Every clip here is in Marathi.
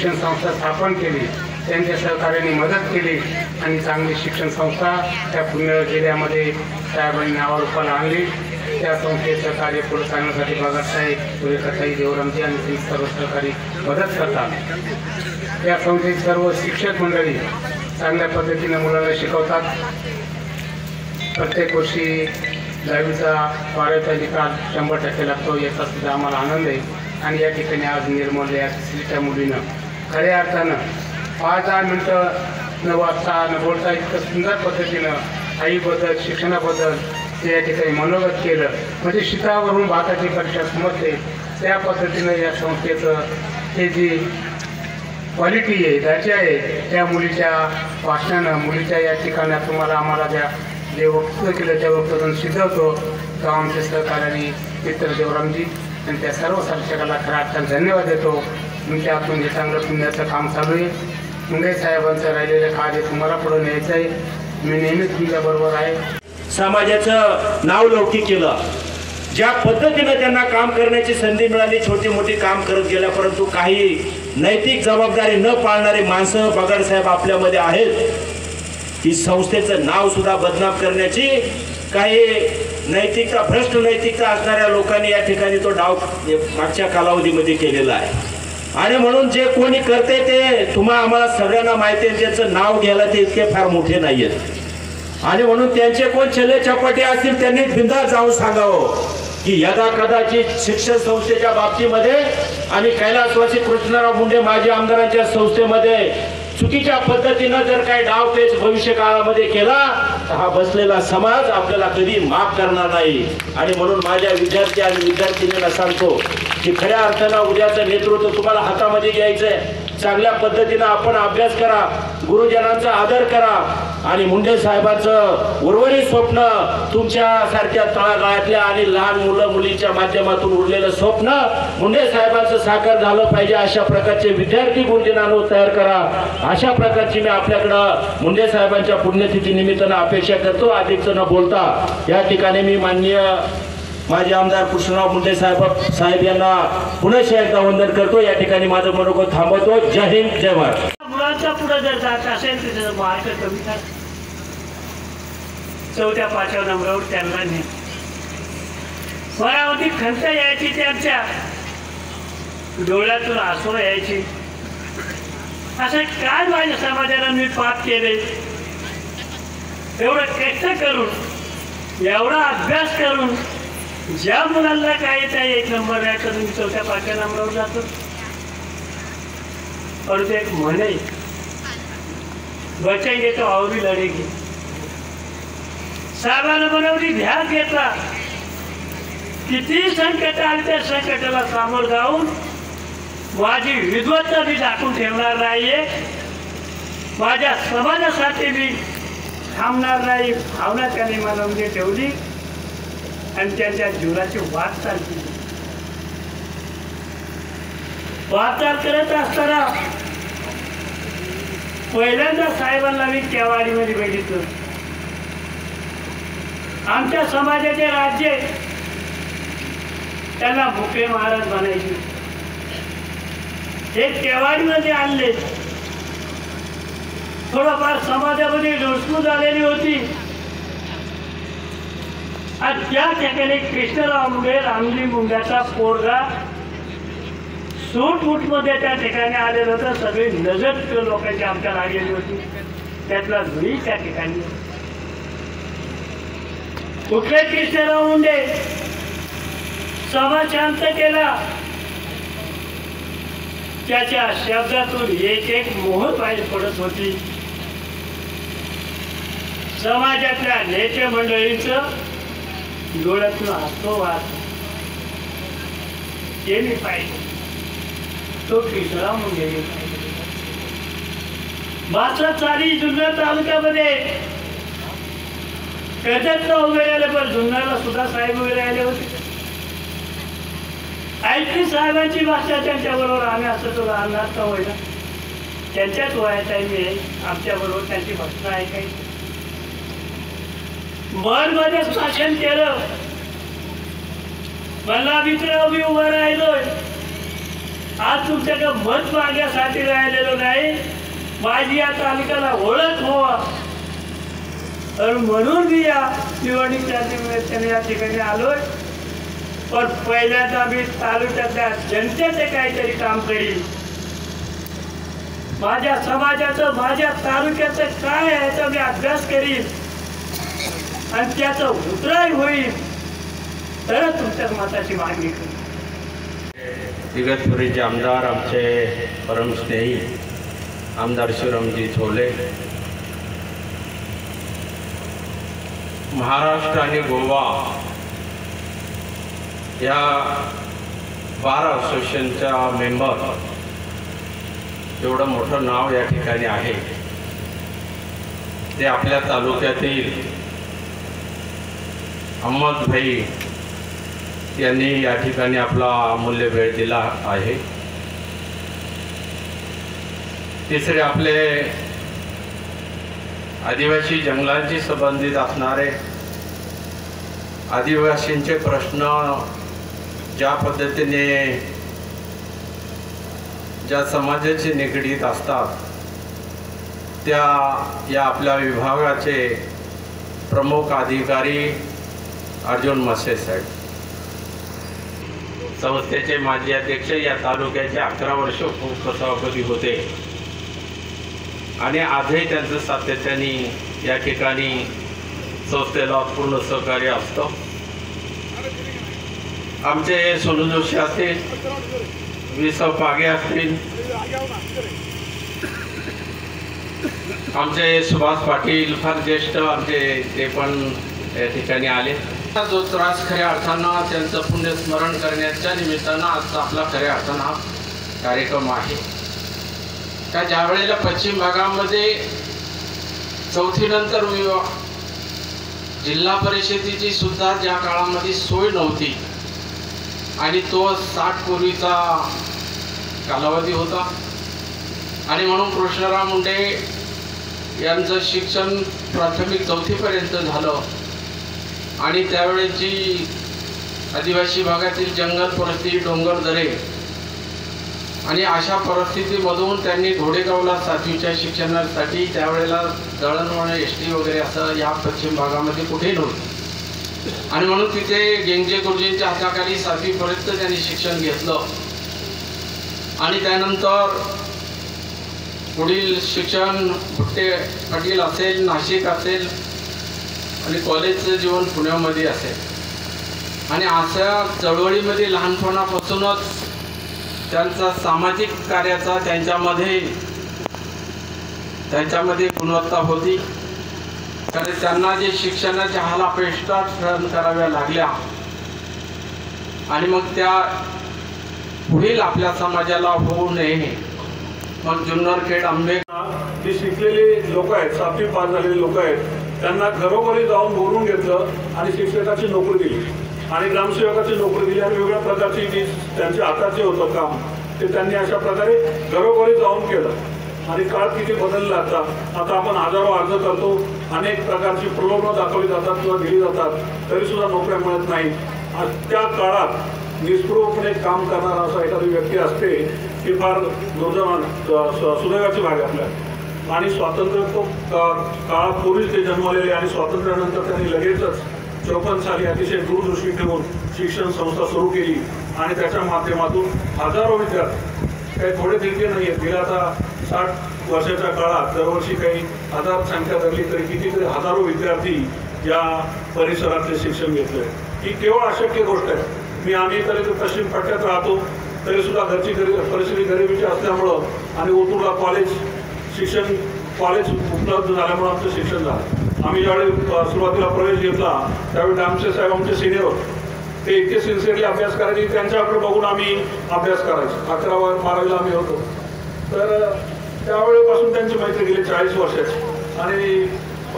शिक्षण संस्था स्थापन केली. त्यांच्या सहकार्याने मदत केली आणि चांगली शिक्षण संस्था त्या पुणे जिल्ह्यामध्ये साहेबांनी नावारूपाला आणली. त्या संस्थेचं कार्य पुढे सांगण्यासाठी बागासाहेब सुरेखाताई देवरामजी आणि त्यांची सर्व सहकारी मदत करतात. या संस्थेत सर्व शिक्षक मंडळी चांगल्या पद्धतीने मुलांना शिकवतात. प्रत्येक वर्षी दहावीचा बारावीचा निकाल शंभर टक्के लागतो याचा सुद्धा आम्हाला आनंद आहे. आणि या ठिकाणी आज निर्मल या तिसरीच्या मुलीनं खऱ्या अर्थानं पाच दहा मिनटं न वाचता न बोलता इतकं सुंदर पद्धतीनं आईबद्दल शिक्षणाबद्दल ते या ठिकाणी मनोगत केलं. म्हणजे शितावरून भाताची परीक्षा समजते त्या पद्धतीनं या संस्थेचं हे जी क्वालिटी आहे दर्जा आहे त्या मुलीच्या भाषणानं मुलीच्या या ठिकाणात तुम्हाला आम्हाला ज्या जे वक्तव्य केलं त्या वक्तव्यातून सिद्धवतो तो आमच्या सहकार्याने मित्र देवरामजी आणि त्या सर्व शिक्षकाला खऱ्या अर्थानं धन्यवाद देतो. तुमच्या हातून हे चांगलं पुण्याचं काम चालू आहे. मुंगे साहेबांचं राहिलेलं कार्य तुम्हाला पुढं न्यायचं आहे. मी नेहमीच तुमच्याबरोबर आहे. समाजाचं नाव लौकिक केलं. ज्या पद्धतीनं त्यांना काम करण्याची संधी मिळाली छोटी मोठी काम करत गेल्या परंतु काही नैतिक जबाबदारी न पाळणारी माणसं बगाडसाहेब आपल्यामध्ये आहेत. ही संस्थेचं नाव सुद्धा बदनाम करण्याची काही नैतिकता भ्रष्ट नैतिकता असणाऱ्या लोकांनी या ठिकाणी तो डाव मागच्या कालावधीमध्ये केलेला आहे. आणि म्हणून जे कोणी करते ते तुम्हा आम्हाला सगळ्यांना माहिती आहे ज्याचं नाव घ्यायला ते इतके फार मोठे नाही आहेत आणि म्हणून त्यांचे कोण छले चपाटे असतील त्यांनी बिंदा जाऊन सांगावं की यदा कदाचित शिक्षण संस्थेच्या बाबतीमध्ये आणि कैलासवासी कृष्णराव मुंडे माजी आमदारांच्या संस्थेमध्ये चुकीच्या पद्धतीनं जर काही डाव पेच भविष्य काळामध्ये केला तर हा बसलेला समाज आपल्याला कधी माफ करणार नाही. आणि म्हणून माझ्या विद्यार्थी आणि विद्यार्थिनीला सांगतो की खऱ्या अर्थानं उद्याचं नेतृत्व तुम्हाला हातामध्ये घ्यायचंय. चांगल्या पद्धतीनं आपण अभ्यास करा गुरुजनांचा आदर करा आणि मुंडे साहेबांचं उर्वरित स्वप्न तुमच्यासारख्या तळागाळातल्या आणि लहान मुलं मुलींच्या माध्यमातून उरलेलं स्वप्न मुंडे साहेबांचं साकार झालं पाहिजे अशा प्रकारचे विद्यार्थी गुरुजनांनो तयार करा. अशा प्रकारची मी आपल्याकडं मुंडे साहेबांच्या पुण्यतिथी निमित्तानं अपेक्षा करतो. अधिकचं न बोलता या ठिकाणी मी माननीय माझे आमदार कृष्णराव मुंडे साहेब साहेब यांना पुन्हा एकदा वंदन करतो. या ठिकाणी माझं मनोगत थांबवतो. जय हिंद जय महाराष्ट्र मुलांचा पुढे जर जात असेल तर त्याचा मार्क कमी चौथ्या पाचव्या नंबरावर त्यांना ने मनामध्ये खंत यायची त्यांच्या. डोळ्यातून आसुर यायची. असं काय माझ्या समाजाला मी पाप केले? एवढं कष्ट करून एवढा अभ्यास करून ज्या मुलांना काय त्या एक नंबर आहे तर मी चौथ्या पाचव्या नंबरवर जातो. परंतु एक म्हणे बचेंगे तो और भी लढेगी साहेबांना मनवली ध्यान घेतला किती संकट आले त्या संकटाला सामोर जाऊन माझी विद्वत्ता मी दाखवून ठेवणार नाहीये. माझ्या समाजासाठी मी थांबणार नाही. भावना त्याने मला म्हणजे ठेवली. आणि त्यांच्या जीवनाची वाट चालली वाटचाल करत असताना पहिल्यांदा साहेबांना मी केवाडीमध्ये बघितलं. आमच्या समाजाचे राज्य त्यांना भुके महाराज म्हणायचे हे केवाडीमध्ये आणले. थोडंफार समाजामध्ये डोसकू झालेली होती. आणि त्या ठिकाणी कृष्णराव मुंडे रामजी मुंड्याचा पोरगा सूटमध्ये त्या ठिकाणी आलेलं होतं. सगळी नजर लोकांची आमच्या लागलेली होती. त्यातला मी त्या ठिकाणी. कुठले कृष्णराव मुंडे? सभा शांत केला. त्याच्या शब्दातून एक एक मोहत बाहेर पडत होती. समाजातल्या नेते मंडळींचं डोळ्यातून हसतो वाद ते मी पाहिजे. तो कृष्णराव पाहिजे. मात्र चारी जुन्नर तालुक्यामध्ये कर्जतला वगैरे आले पण जुन्नरला सुद्धा साहेब वगैरे आले होते. ऐकली साहेबांची भाषा त्यांच्याबरोबर आम्ही असं तो राहणार का होईना त्यांच्याच वयाचा मी आमच्याबरोबर त्यांची भाषा ऐकायची. मनमध्ये शासन केलं. मला मित्र मी उभा राहिलोय. आज तुमच्याकडे मत मागण्यासाठी राहिलेलो नाही. माझी या तालुक्याला ओळख व्हावा. तर म्हणून मी या निवडणुकीच्या निमित्ताने या ठिकाणी आलोय. पण पहिल्यांदा मी तालुक्यातल्या जनतेचे काहीतरी काम करीन. माझ्या समाजाचं माझ्या तालुक्याचं काय आहे याचा मी अभ्यास करीन. आणि त्याचं उतराय होईल. तरच तुमच्या मताची मागणी करू. इगतपुरीचे आमदार आमचे परमस्नेही आमदार शिवरामजी छोले महाराष्ट्र आणि गोवा या बार असोसिएशनच्या मेंबर एवढं मोठं नाव या ठिकाणी आहे. ते आपल्या तालुक्यातील अहमद भाई यांनी या ठिकाणी आपला अमूल्य वेळ दिला आहे. तिसरे आपले आदिवासी जंगलांशी संबंधित असणारे आदिवासींचे प्रश्न ज्या पद्धतीने ज्या समाजाशी निगडीत असतात त्या या आपल्या विभागाचे प्रमुख अधिकारी अर्जुन मसे साहेब. संस्थेचे माजी अध्यक्ष या तालुक्याचे अकरा वर्ष उपसभापती होते. आणि आजही त्यांचं सातत्याने या ठिकाणी संस्थेला पूर्ण सहकार्य असतं. आमचे सोनू जोशी असतील विसव पागे असतील आमचे सुभाष पाटील फार ज्येष्ठ आमचे ते पण या ठिकाणी आले. जो त्रास खऱ्या अर्थानं त्यांचं पुण्यस्मरण करण्याच्या निमित्तानं आजचा आपला खऱ्या अर्थानं हा कार्यक्रम आहे. का ज्या वेळेला पश्चिम भागामध्ये चौथीनंतर जिल्हा परिषदेची सुद्धा ज्या काळामध्ये सोय नव्हती आणि तो साठ पूर्वीचा कालावधी होता. आणि म्हणून कृष्णराव मुंडे यांचं शिक्षण प्राथमिक चौथीपर्यंत झालं. आणि त्यावेळेची आदिवासी भागातील जंगल परिस्थिती डोंगर दरे आणि अशा परिस्थितीमधून त्यांनी घोडेगावला सातवीच्या शिक्षणासाठी त्यावेळेला दळणवळण एस टी वगैरे असं या पश्चिम भागामध्ये कुठेही नव्हतं. आणि म्हणून तिथे गेंगजे गुरुजींच्या हाताखाली सातवीपर्यंत त्यांनी शिक्षण घेतलं. आणि त्यानंतर पुढील शिक्षण भुट्टे पाटील असेल नाशिक असेल आणि कॉलेजचं जीवन पुण्यामध्ये असेल. आणि अशा चळवळीमध्ये लहानपणापासूनच त्यांचा सामाजिक कार्याचा त्यांच्यामध्ये त्यांच्यामध्ये गुणवत्ता होती. कारण त्यांना जे शिक्षणाच्या हालापेष्टा सहन कराव्या लागल्या आणि मग त्या पुढील आपल्या समाजाला होऊ नये. मग जुन्नरखेड आंबे जी शिकलेली लोक आहेत सातवी पास झालेली लोक आहेत. त्यांना घरोघरी जाऊन बोलून घेतलं आणि शिक्षकाची नोकरी दिली. आणि ग्रामसेवकाची नोकरी दिली आणि वेगवेगळ्या प्रकारची जी त्यांच्या हाताचे होतं काम ते त्यांनी अशा प्रकारे घरोघरी जाऊन केलं. आणि काळ किती बदलला आता आता आपण हजारो अर्ज करतो अनेक प्रकारची प्रलोभनं दाखवली जातात किंवा दिली जातात तरीसुद्धा नोकऱ्या मिळत नाही त्या काळात निस्पृहपणे काम करणारा असा एखादी व्यक्ती असते की फार दुर्दैवान सुदैवाची भाग आहे आपल्या आणि स्वातंत्र्य काळापूर्वीच ते जन्मलेले आणि स्वातंत्र्यानंतर त्यांनी लगेचच चौपन्न साली अतिशय दूरदृष्टी ठेवून शिक्षण संस्था सुरू केली. आणि त्याच्या माध्यमातून हजारो विद्यार्थी काही थोडे दिलके नाही आहेत गेल्या आता साठ वर्षाच्या काळात दरवर्षी काही हजार संख्या धरली तरी कितीतरी हजारो विद्यार्थी या परिसरातले शिक्षण घेतले ही केवळ अशक्य गोष्ट आहे. मी आम्ही तरी तर पश्चिम पट्ट्यात राहतो तरीसुद्धा घरची गरीब परिस्थिती गरिबीची असल्यामुळं आणि ओतूरला कॉलेज शिक्षण कॉलेज उपलब्ध झाल्यामुळं आमचं शिक्षण झालं. आम्ही ज्यावेळी सुरुवातीला प्रवेश घेतला त्यावेळी आमचे साहेब आमचे सिनियर होते. ते इतके सिन्सिअरली अभ्यास करायचे त्यांच्याकडे बघून आम्ही अभ्यास करायचो. अकरावा बारावीला आम्ही होतो. तर त्यावेळेपासून त्यांची मैत्री गेली चाळीस वर्षाची. आणि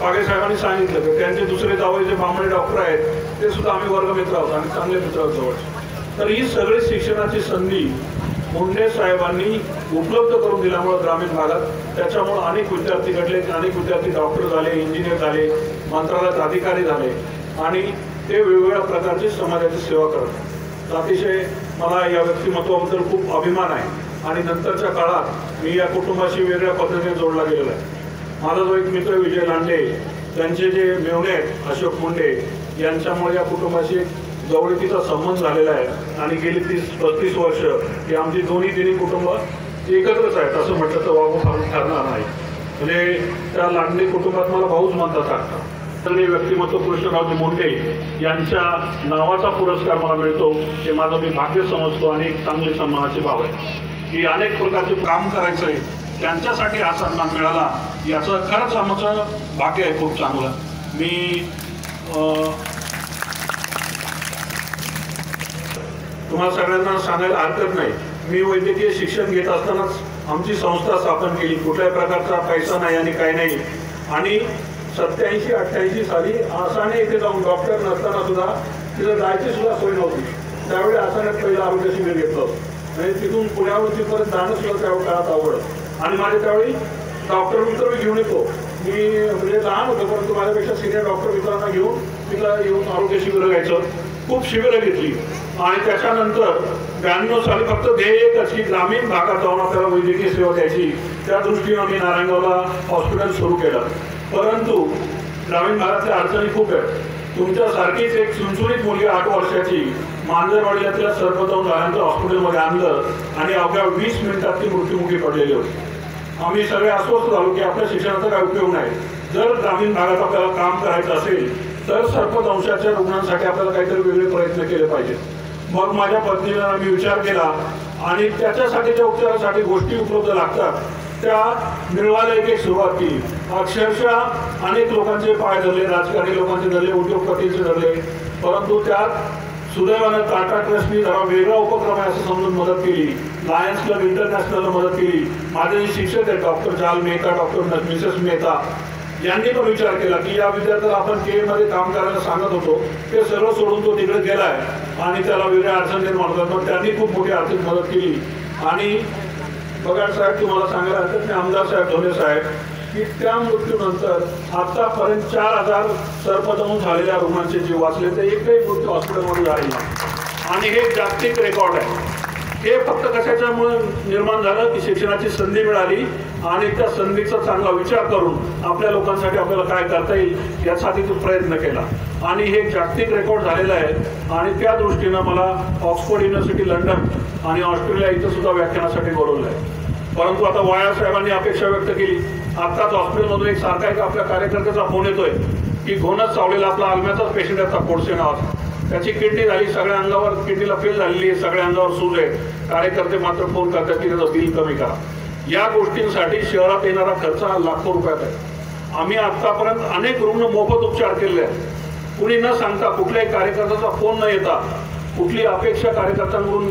बागे साहेबांनी सांगितलं की त्यांचे दुसरे जावळे जे बांबळे डॉक्टर आहेत ते सुद्धा आम्ही वर्गमित्र आहोत आणि चांगले मित्र आहोत जवळचे. तर ही सगळी शिक्षणाची संधी मुंडे साहेबांनी उपलब्ध करून दिल्यामुळं ग्रामीण भागात त्याच्यामुळं अनेक विद्यार्थी घडले अनेक विद्यार्थी डॉक्टर झाले इंजिनियर झाले मंत्रालयात अधिकारी झाले आणि ते वेगवेगळ्या प्रकारची समाजाची सेवा करतात अतिशय मला या व्यक्तिमत्वाबद्दल खूप अभिमान आहे आणि नंतरच्या काळात मी या कुटुंबाशी वेगळ्या पद्धतीने जोडला गेलेला आहे. माझा जो एक मित्र विजय लांडे त्यांचे जे मेवणे आहेत अशोक मुंडे यांच्यामुळे या कुटुंबाशी जवळकीचा संबंध झालेला आहे. आणि गेली तीस पस्तीस वर्ष ही आमची दोन्ही तिन्ही कुटुंब एकत्रच आहेत असं म्हटलं तर वागू फार ठरणार नाही. म्हणजे त्या लांडे कुटुंबात मला भाऊच म्हणतात आता. तर व्यक्तिमत्व कृष्णरावजी मोठे यांच्या नावाचा पुरस्कार मला मिळतो हे माझं मी भाग्य समजतो आणि एक चांगली सन्मानाची बाब आहे. की अनेक प्रकारचे काम करायचं आहे त्यांच्यासाठी हा सन्मान मिळाला याचं खरंच आमचं भाग्य आहे खूप चांगलं. मी तुम्हाला सगळ्यांना सांगायला हरकत नाही. मी वैद्यकीय शिक्षण घेत असतानाच आमची संस्था स्थापन केली. कुठल्याही प्रकारचा पैसा नाही आणि काही नाही. आणि सत्याऐंशी अठ्ठ्याऐंशी साली आसाने इथे जाऊन डॉक्टर नसताना सुद्धा तिथं जायची सुद्धा सोय नव्हती. त्यावेळी आसाने पहिलं आरोग्य शिबिर घेतलं. म्हणजे आणि तिथून पुण्यावरती परत जाणं सुद्धा त्या काळात आवड आणि माझ्या त्यावेळी डॉक्टर मित्र मी घेऊन येतो. मी म्हणजे लहान होतो परंतु माझ्यापेक्षा सिनियर डॉक्टर मित्रांना घेऊन तिला येऊन आरोग्य शिबिरं घ्यायचं. खूप शिबिरं घेतली. आणि त्याच्यानंतर ब्याण्णव साली फक्त ध्येय एकच की ग्रामीण भागात जाऊन आपल्याला वैद्यकीय सेवा द्यायची. त्या दृष्टीने मी नारायणगावला हॉस्पिटल सुरू केलं. परंतु ग्रामीण भागातल्या अडचणी खूप आहेत. तुमच्यासारखीच एक सुनसुनीत मुलगी आठ वर्षाची मांजरवाडीला तिला सर्वजाऊन झाल्यानंतर हॉस्पिटलमध्ये आणलं आणि अवघ्या वीस मिनिटात ती मृत्युमुखी पडलेली होती. आम्ही सगळे अस्वस्थ झालो की आपल्या शिक्षणाचा काय उपयोग नाही. जर ग्रामीण भागात आपल्याला काम करायचं असेल तर सर्पदंशाच्या रुग्णांसाठी आपल्याला काहीतरी वेगळे प्रयत्न केले पाहिजेत. मग माझ्या पत्नीला मी विचार केला आणि त्याच्यासाठीच्या उपचारासाठी गोष्टी उपलब्ध लागतात. त्या मिळवायला एक एक सुरुवात केली. अक्षरशः अनेक लोकांचे पाय धरले राजकारणी लोकांचे धरले उद्योगपतींचे धरले. परंतु त्यात सुदैवानं टाटा ट्रस्टनी जरा वेगळा उपक्रम आहे असं समजून मदत केली. लायन्स क्लब इंटरनॅशनलला मदत केली. माझे जे शिक्षक आहेत डॉक्टर जाल मेहता डॉक्टर मिसेस मेहता. यांनी पण विचार केला की या विद्यार्थ्याला आपण के मध्ये काम करायला सांगत होतो. ते सर्व सोडून तो तिकडे गेलाय आणि त्याला वेगळ्या अडचण निर्माण होतात मग त्यांनी खूप मोठी आर्थिक मदत केली. आणि बघा साहेब तुम्हाला सांगायला हरकत नाही. आमदार साहेब धोने साहेब की त्या मृत्यूनंतर आतापर्यंत चार हजार सर्पदंश झालेल्या रुग्णांचे जीव वाचले तर एकही मृत्यू हॉस्पिटलमध्ये झाले आणि हे जागतिक रेकॉर्ड आहे. हे फक्त कशाच्यामुळे निर्माण झालं? की शिक्षणाची संधी मिळाली. आणि त्या संधीचा चांगला विचार करून आपल्या लोकांसाठी आपल्याला काय करता येईल यासाठी तो प्रयत्न केला. आणि हे जागतिक रेकॉर्ड झालेलं आहे. आणि त्या दृष्टीनं मला ऑक्सफोर्ड युनिव्हर्सिटी लंडन आणि ऑस्ट्रेलिया इथं सुद्धा व्याख्यानासाठी बोलवलं आहे परंतु आता वाया साहेबांनी अपेक्षा व्यक्त केली. आत्ताच हॉस्पिटलमधून एक सारखा एक आपल्या कार्यकर्त्याचा फोन येतोय की घोणच चावलेला आपला आलम्याचाच पेशंट आहे कोडसे नावाचा त्याची किडनी झाली सगळ्या अंगावर किडनीला फेल झालेली आहे सगळ्या अंगावर सूज आहे. कार्यकर्ते मात्र फोन करतात की त्याचं बिल कमी करा. या गोष्टींसाठी शहरात येणारा खर्च हा लाखो रुपयात आहे. आम्ही आत्तापर्यंत अनेक रुग्ण मोफत उपचार केले आहेत. कुणी न सांगता कुठल्याही कार्यकर्त्याचा फोन न येता कुठली अपेक्षा कार्यकर्त्यांकडून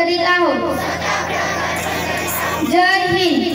करीत आहोत. जय हिंद.